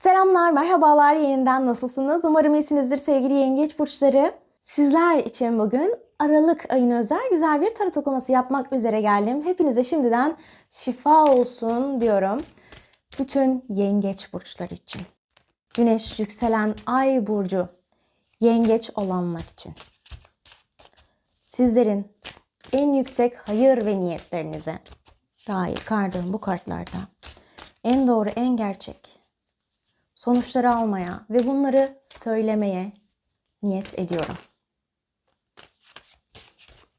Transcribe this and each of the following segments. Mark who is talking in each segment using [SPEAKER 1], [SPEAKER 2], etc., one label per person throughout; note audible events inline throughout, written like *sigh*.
[SPEAKER 1] Selamlar, merhabalar yeniden nasılsınız? Umarım iyisinizdir sevgili yengeç burçları. Sizler için bugün Aralık ayına özel güzel bir tarot okuması yapmak üzere geldim. Hepinize şimdiden şifa olsun diyorum. Bütün yengeç burçlar için. Güneş, yükselen ay burcu, yengeç olanlar için. Sizlerin en yüksek hayır ve niyetlerinize dair kardığım bu kartlarda en doğru, en gerçek sonuçları almaya ve bunları söylemeye niyet ediyorum.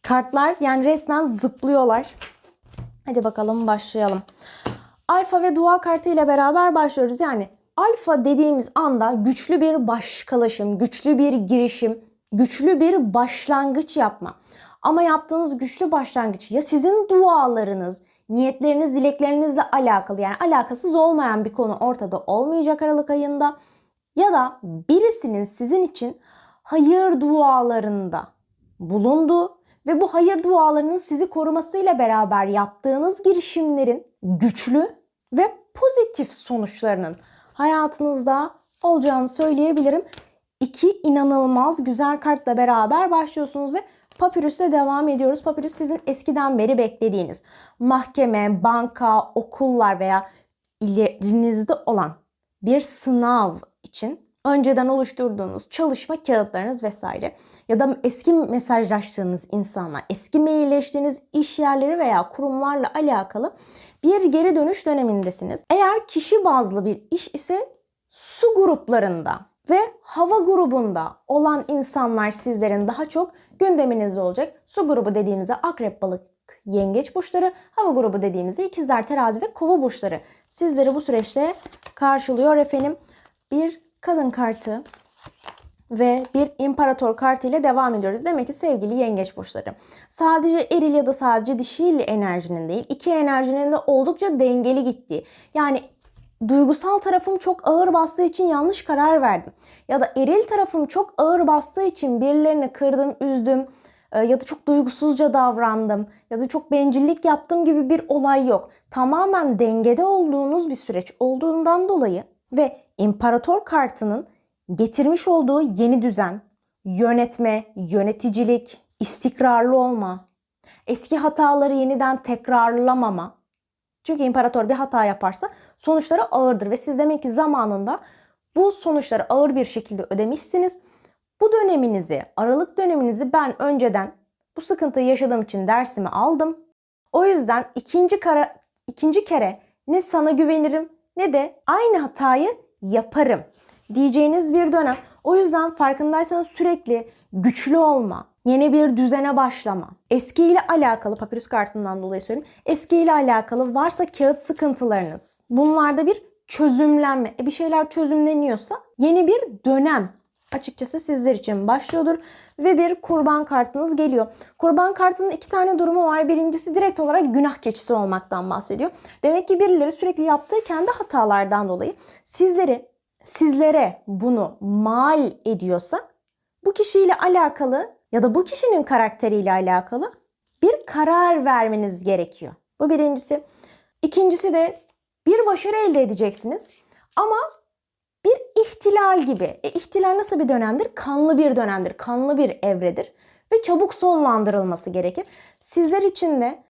[SPEAKER 1] Kartlar yani resmen zıplıyorlar. Hadi bakalım başlayalım. Alfa ve dua kartı ile beraber başlıyoruz. Yani alfa dediğimiz anda güçlü bir başkalaşım, güçlü bir girişim, güçlü bir başlangıç yapma. Ama yaptığınız güçlü başlangıç ya sizin dualarınız, niyetleriniz, dileklerinizle alakalı yani alakasız olmayan bir konu ortada olmayacak Aralık ayında ya da birisinin sizin için hayır dualarında bulunduğu ve bu hayır dualarının sizi korumasıyla beraber yaptığınız girişimlerin güçlü ve pozitif sonuçlarının hayatınızda olacağını söyleyebilirim. İki inanılmaz güzel kartla beraber başlıyorsunuz ve Papyrus'e devam ediyoruz. Papyrus sizin eskiden beri beklediğiniz mahkeme, banka, okullar veya ilerinizde olan bir sınav için önceden oluşturduğunuz çalışma kağıtlarınız vesaire ya da eski mesajlaştığınız insanlar, eski mailleştiğiniz iş yerleri veya kurumlarla alakalı bir geri dönüş dönemindesiniz. Eğer kişi bazlı bir iş ise su gruplarında ve hava grubunda olan insanlar sizlerin daha çok gündeminizde olacak. Su grubu dediğimizde akrep, balık, yengeç burçları, hava grubu dediğimizde ikizler, terazi ve kova burçları sizleri bu süreçte karşılıyor efendim. Bir kadın kartı ve bir imparator kartı ile devam ediyoruz. Demek ki sevgili yengeç burçları. Sadece eril ya da sadece dişil enerjinin değil, iki enerjinin de oldukça dengeli gittiği. Yani duygusal tarafım çok ağır bastığı için yanlış karar verdim. Ya da eril tarafım çok ağır bastığı için birilerini kırdım, üzdüm e, ya da çok duygusuzca davrandım ya da çok bencillik yaptım gibi bir olay yok. Tamamen dengede olduğunuz bir süreç olduğundan dolayı ve imparator kartının getirmiş olduğu yeni düzen, yönetme, yöneticilik, istikrarlı olma, eski hataları yeniden tekrarlamama. Çünkü imparator bir hata yaparsa sonuçları ağırdır ve siz demek ki zamanında bu sonuçları ağır bir şekilde ödemişsiniz. Bu döneminizi, aralık döneminizi ben önceden bu sıkıntıyı yaşadığım için dersimi aldım. O yüzden ikinci kara, ikinci kere ne sana güvenirim ne de aynı hatayı yaparım diyeceğiniz bir dönem. O yüzden farkındaysanız sürekli güçlü olma, yeni bir düzene başlama, eskiyle alakalı papyrus kartından dolayı söyleyeyim. Eskiyle alakalı varsa kağıt sıkıntılarınız. Bunlarda bir çözümlenme. E bir şeyler çözümleniyorsa yeni bir dönem açıkçası sizler için başlıyordur ve bir kurban kartınız geliyor. Kurban kartının iki tane durumu var. Birincisi direkt olarak günah keçisi olmaktan bahsediyor. Demek ki birileri sürekli yaptığı kendi hatalardan dolayı sizleri sizlere bunu mal ediyorsa bu kişiyle alakalı ya da bu kişinin karakteriyle alakalı bir karar vermeniz gerekiyor. Bu birincisi. İkincisi de bir başarı elde edeceksiniz ama bir ihtilal gibi. E, ihtilal nasıl bir dönemdir? Kanlı bir dönemdir, kanlı bir evredir ve çabuk sonlandırılması gerekir. Sizler için de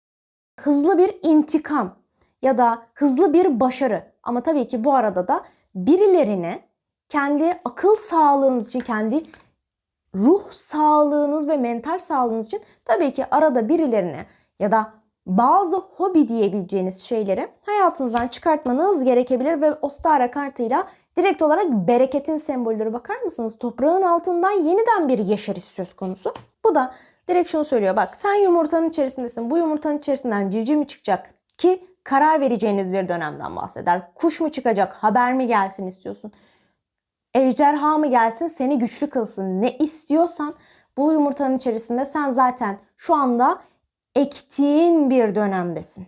[SPEAKER 1] hızlı bir intikam ya da hızlı bir başarı ama tabii ki bu arada da birilerine kendi akıl sağlığınız için, kendi ruh sağlığınız ve mental sağlığınız için tabii ki arada birilerine ya da bazı hobi diyebileceğiniz şeyleri hayatınızdan çıkartmanız gerekebilir ve Ostara kartıyla direkt olarak bereketin sembolleri bakar mısınız? Toprağın altından yeniden bir yaşarış söz konusu. Bu da direkt şunu söylüyor. Bak sen yumurtanın içerisindesin. Bu yumurtanın içerisinden civciv mi çıkacak? Ki karar vereceğiniz bir dönemden bahseder. Kuş mu çıkacak? Haber mi gelsin istiyorsun? Ejderha mı gelsin? Seni güçlü kılsın. Ne istiyorsan bu yumurtanın içerisinde sen zaten şu anda ektiğin bir dönemdesin.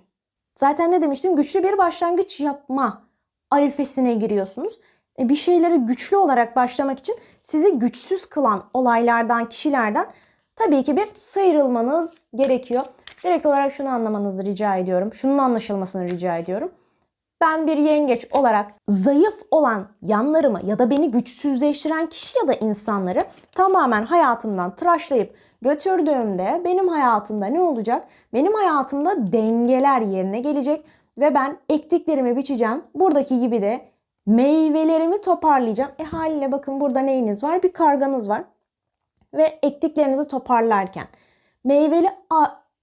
[SPEAKER 1] Zaten ne demiştim? Güçlü bir başlangıç yapma arifesine giriyorsunuz. E bir şeyleri güçlü olarak başlamak için sizi güçsüz kılan olaylardan, kişilerden tabii ki bir sıyrılmanız gerekiyor. Direkt olarak şunu anlamanızı rica ediyorum. Şunun anlaşılmasını rica ediyorum. Ben bir yengeç olarak zayıf olan yanlarımı ya da beni güçsüzleştiren kişi ya da insanları tamamen hayatımdan tıraşlayıp götürdüğümde benim hayatımda ne olacak? Benim hayatımda dengeler yerine gelecek ve ben ektiklerimi biçeceğim. Buradaki gibi de meyvelerimi toparlayacağım. E haliyle bakın burada neyiniz var? Bir karganız var. Ve ektiklerinizi toparlarken meyveli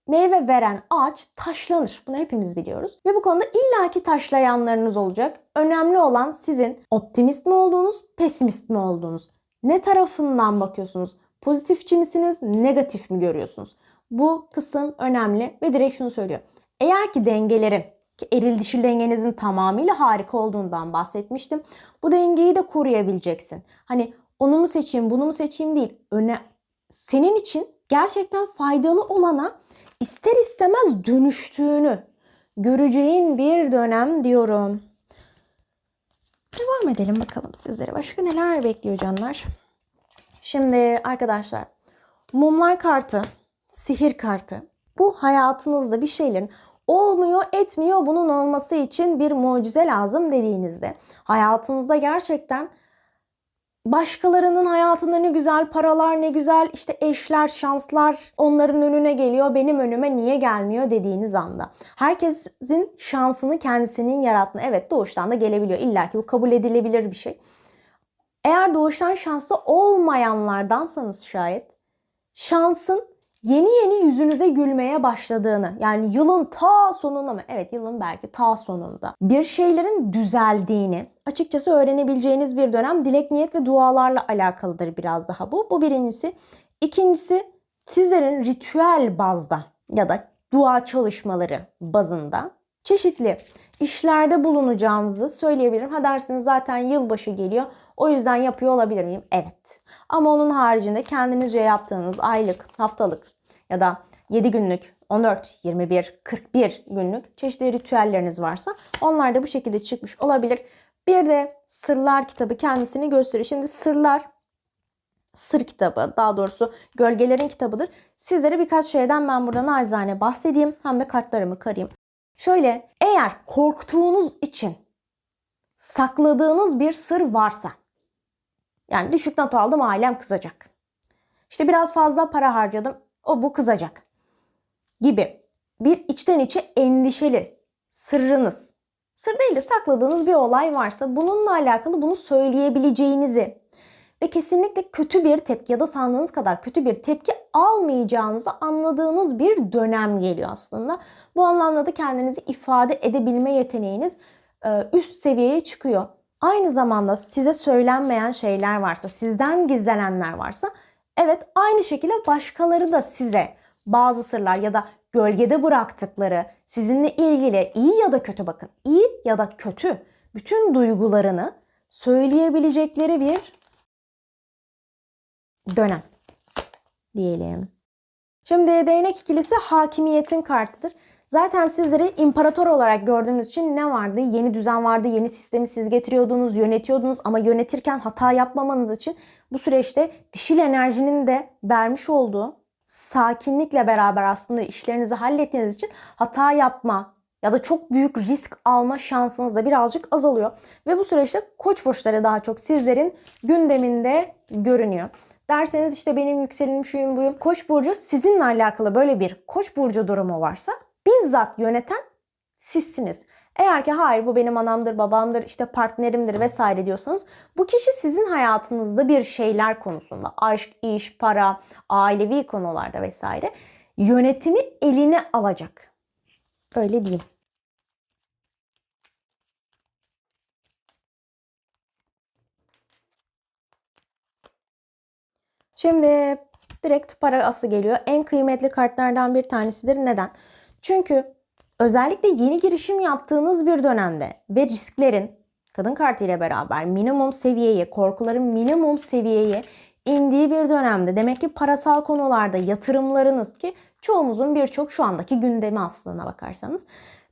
[SPEAKER 1] meyve veren ağaç taşlanır. Bunu hepimiz biliyoruz. Ve bu konuda illaki taşlayanlarınız olacak. Önemli olan sizin optimist mi olduğunuz, pesimist mi olduğunuz. Ne tarafından bakıyorsunuz? Pozitifçi misiniz, negatif mi görüyorsunuz? Bu kısım önemli ve direkt şunu söylüyor. Eğer ki dengelerin ki eril dişil dengenizin tamamıyla harika olduğundan bahsetmiştim. Bu dengeyi de koruyabileceksin. Hani onu mu seçeyim, bunu mu seçeyim değil. Öne senin için gerçekten faydalı olana ister istemez dönüştüğünü göreceğin bir dönem diyorum. Devam edelim bakalım sizlere. Başka neler bekliyor canlar? Şimdi arkadaşlar mumlar kartı, sihir kartı. Bu hayatınızda bir şeylerin olmuyor etmiyor bunun olması için bir mucize lazım dediğinizde hayatınızda gerçekten başkalarının hayatında ne güzel paralar, ne güzel işte eşler, şanslar onların önüne geliyor. Benim önüme niye gelmiyor dediğiniz anda. Herkesin şansını kendisinin yaratma. Evet doğuştan da gelebiliyor. İlla ki bu kabul edilebilir bir şey. Eğer doğuştan şanslı olmayanlardansanız şayet şansın yeni yeni yüzünüze gülmeye başladığını yani yılın ta sonunda mı? Evet yılın belki ta sonunda. Bir şeylerin düzeldiğini açıkçası öğrenebileceğiniz bir dönem dilek, niyet ve dualarla alakalıdır biraz daha bu. Bu birincisi. İkincisi sizlerin ritüel bazda ya da dua çalışmaları bazında çeşitli işlerde bulunacağınızı söyleyebilirim. Ha dersiniz zaten yılbaşı geliyor. O yüzden yapıyor olabilir miyim? Evet. Ama onun haricinde kendinizce yaptığınız aylık, haftalık ya da 7 günlük, 14, 21, 41 günlük çeşitli ritüelleriniz varsa onlar da bu şekilde çıkmış olabilir. Bir de Sırlar kitabı kendisini gösteriyor. Şimdi Sırlar Sır kitabı daha doğrusu gölgelerin kitabıdır. Sizlere birkaç şeyden ben burada naizane bahsedeyim. Hem de kartlarımı karayım. Şöyle eğer korktuğunuz için sakladığınız bir sır varsa yani düşük not aldım ailem kızacak. İşte biraz fazla para harcadım o bu kızacak gibi bir içten içe endişeli sırrınız sır değil de sakladığınız bir olay varsa bununla alakalı bunu söyleyebileceğinizi ve kesinlikle kötü bir tepki ya da sandığınız kadar kötü bir tepki almayacağınızı anladığınız bir dönem geliyor aslında. Bu anlamda da kendinizi ifade edebilme yeteneğiniz üst seviyeye çıkıyor. Aynı zamanda size söylenmeyen şeyler varsa, sizden gizlenenler varsa evet aynı şekilde başkaları da size bazı sırlar ya da gölgede bıraktıkları sizinle ilgili iyi ya da kötü bakın iyi ya da kötü bütün duygularını söyleyebilecekleri bir dönem diyelim. Şimdi değnek ikilisi hakimiyetin kartıdır. Zaten sizleri imparator olarak gördüğünüz için ne vardı? Yeni düzen vardı, yeni sistemi siz getiriyordunuz, yönetiyordunuz ama yönetirken hata yapmamanız için bu süreçte dişil enerjinin de vermiş olduğu sakinlikle beraber aslında işlerinizi hallettiğiniz için hata yapma ya da çok büyük risk alma şansınız da birazcık azalıyor. Ve bu süreçte koç burçları daha çok sizlerin gündeminde görünüyor. Derseniz işte benim yükselenim şuyum buyum. Koç burcu sizinle alakalı böyle bir koç burcu durumu varsa bizzat yöneten sizsiniz. Eğer ki hayır bu benim anamdır, babamdır, işte partnerimdir vesaire diyorsanız bu kişi sizin hayatınızda bir şeyler konusunda aşk, iş, para, ailevi konularda vesaire yönetimi eline alacak. Öyle diyeyim. Şimdi direkt para ası geliyor. En kıymetli kartlardan bir tanesidir. Neden? Çünkü özellikle yeni girişim yaptığınız bir dönemde ve risklerin kadın kartı ile beraber minimum seviyeye, korkuların minimum seviyeye indiği bir dönemde demek ki parasal konularda yatırımlarınız ki çoğumuzun birçok şu andaki gündemi aslına bakarsanız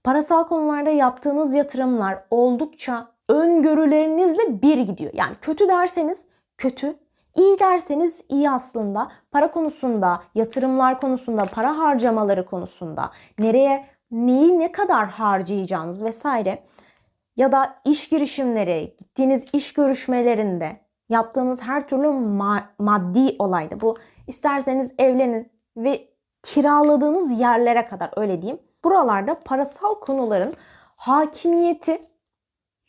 [SPEAKER 1] parasal konularda yaptığınız yatırımlar oldukça öngörülerinizle bir gidiyor. Yani kötü derseniz kötü, İyi derseniz iyi aslında. Para konusunda, yatırımlar konusunda, para harcamaları konusunda, nereye, neyi ne kadar harcayacağınız vesaire ya da iş girişimleri, gittiğiniz iş görüşmelerinde yaptığınız her türlü ma- maddi olayda bu isterseniz evlenin ve kiraladığınız yerlere kadar öyle diyeyim. Buralarda parasal konuların hakimiyeti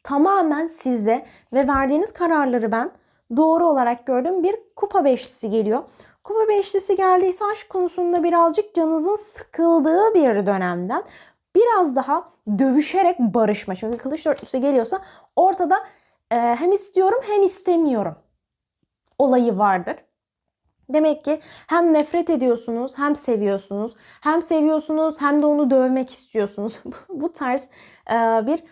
[SPEAKER 1] tamamen sizde ve verdiğiniz kararları ben doğru olarak gördüm. Bir kupa beşlisi geliyor. Kupa beşlisi geldiyse aşk konusunda birazcık canınızın sıkıldığı bir dönemden biraz daha dövüşerek barışma. Çünkü kılıç dörtlüsü geliyorsa ortada e, hem istiyorum hem istemiyorum olayı vardır. Demek ki hem nefret ediyorsunuz hem seviyorsunuz. Hem seviyorsunuz hem de onu dövmek istiyorsunuz. *laughs* Bu tarz e, bir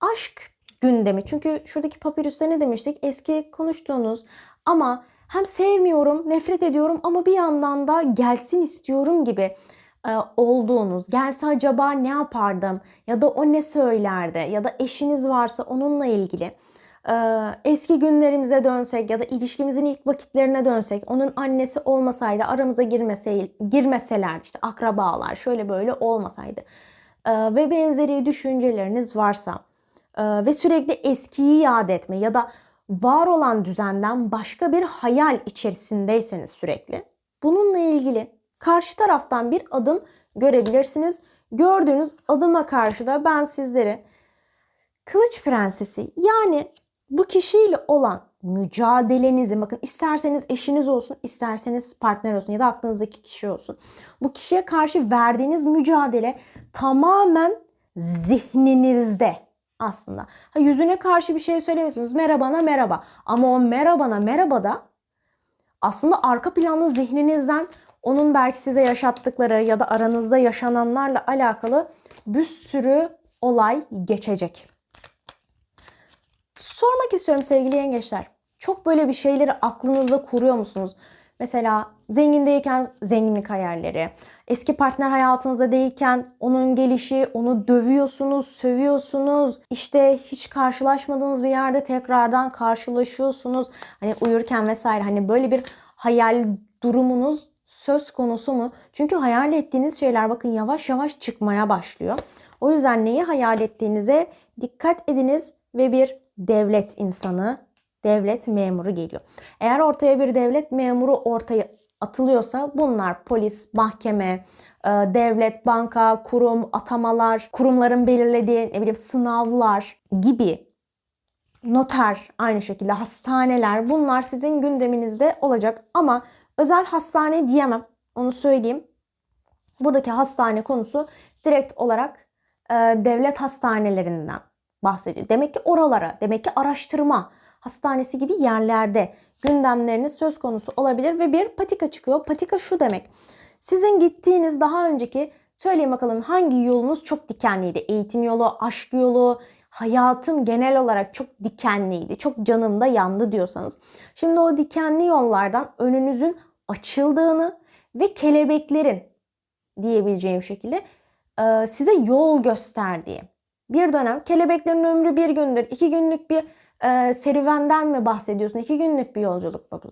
[SPEAKER 1] aşk gündemi. Çünkü şuradaki papirüste ne demiştik? Eski konuştuğunuz ama hem sevmiyorum, nefret ediyorum ama bir yandan da gelsin istiyorum gibi e, olduğunuz, gelse acaba ne yapardım ya da o ne söylerdi ya da eşiniz varsa onunla ilgili e, eski günlerimize dönsek ya da ilişkimizin ilk vakitlerine dönsek onun annesi olmasaydı aramıza girmese, girmeseler işte akrabalar şöyle böyle olmasaydı e, ve benzeri düşünceleriniz varsa ve sürekli eskiyi yad etme ya da var olan düzenden başka bir hayal içerisindeyseniz sürekli bununla ilgili karşı taraftan bir adım görebilirsiniz. Gördüğünüz adıma karşı da ben sizlere Kılıç Prensesi yani bu kişiyle olan mücadelenizi bakın isterseniz eşiniz olsun isterseniz partner olsun ya da aklınızdaki kişi olsun. Bu kişiye karşı verdiğiniz mücadele tamamen zihninizde aslında. Ha, yüzüne karşı bir şey söylemiyorsunuz. Merhabana merhaba. Ama o merhabana merhaba da aslında arka planda zihninizden onun belki size yaşattıkları ya da aranızda yaşananlarla alakalı bir sürü olay geçecek. Sormak istiyorum sevgili yengeçler. Çok böyle bir şeyleri aklınızda kuruyor musunuz? Mesela zengindeyken zenginlik hayalleri, eski partner hayatınızda değilken onun gelişi, onu dövüyorsunuz, sövüyorsunuz. İşte hiç karşılaşmadığınız bir yerde tekrardan karşılaşıyorsunuz. Hani uyurken vesaire hani böyle bir hayal durumunuz söz konusu mu? Çünkü hayal ettiğiniz şeyler bakın yavaş yavaş çıkmaya başlıyor. O yüzden neyi hayal ettiğinize dikkat ediniz ve bir devlet insanı, devlet memuru geliyor. Eğer ortaya bir devlet memuru ortaya atılıyorsa bunlar polis, mahkeme, e, devlet, banka, kurum, atamalar, kurumların belirlediği ne bileyim sınavlar gibi noter aynı şekilde hastaneler bunlar sizin gündeminizde olacak ama özel hastane diyemem onu söyleyeyim. Buradaki hastane konusu direkt olarak e, devlet hastanelerinden bahsediyor. Demek ki oralara, demek ki araştırma hastanesi gibi yerlerde gündemleriniz söz konusu olabilir ve bir patika çıkıyor. Patika şu demek. Sizin gittiğiniz daha önceki söyleyin bakalım hangi yolunuz çok dikenliydi? Eğitim yolu, aşk yolu, hayatım genel olarak çok dikenliydi. Çok canımda yandı diyorsanız. Şimdi o dikenli yollardan önünüzün açıldığını ve kelebeklerin diyebileceğim şekilde size yol gösterdiği bir dönem kelebeklerin ömrü bir gündür, iki günlük bir e, serüvenden mi bahsediyorsun? İki günlük bir yolculuk mu bu?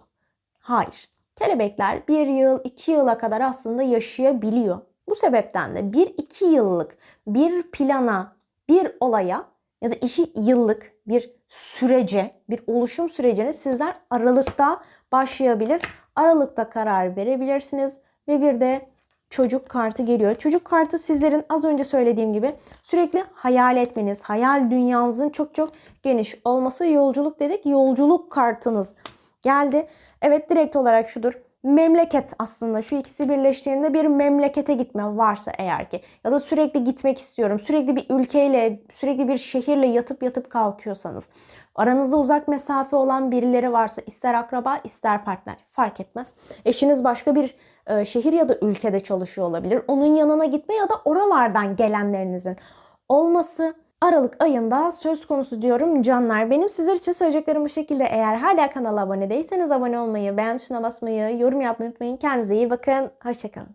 [SPEAKER 1] Hayır. Kelebekler bir yıl, iki yıla kadar aslında yaşayabiliyor. Bu sebepten de bir iki yıllık bir plana, bir olaya ya da iki yıllık bir sürece, bir oluşum sürecine sizler Aralık'ta başlayabilir. Aralık'ta karar verebilirsiniz ve bir de çocuk kartı geliyor. Çocuk kartı sizlerin az önce söylediğim gibi sürekli hayal etmeniz, hayal dünyanızın çok çok geniş olması. Yolculuk dedik. Yolculuk kartınız geldi. Evet direkt olarak şudur. Memleket aslında şu ikisi birleştiğinde bir memlekete gitme varsa eğer ki ya da sürekli gitmek istiyorum. Sürekli bir ülkeyle, sürekli bir şehirle yatıp yatıp kalkıyorsanız. Aranızda uzak mesafe olan birileri varsa ister akraba ister partner fark etmez. Eşiniz başka bir e, şehir ya da ülkede çalışıyor olabilir. Onun yanına gitme ya da oralardan gelenlerinizin olması Aralık ayında söz konusu diyorum canlar. Benim sizler için söyleyeceklerim bu şekilde. Eğer hala kanala abone değilseniz abone olmayı, beğen tuşuna basmayı, yorum yapmayı unutmayın. Kendinize iyi bakın. Hoşçakalın.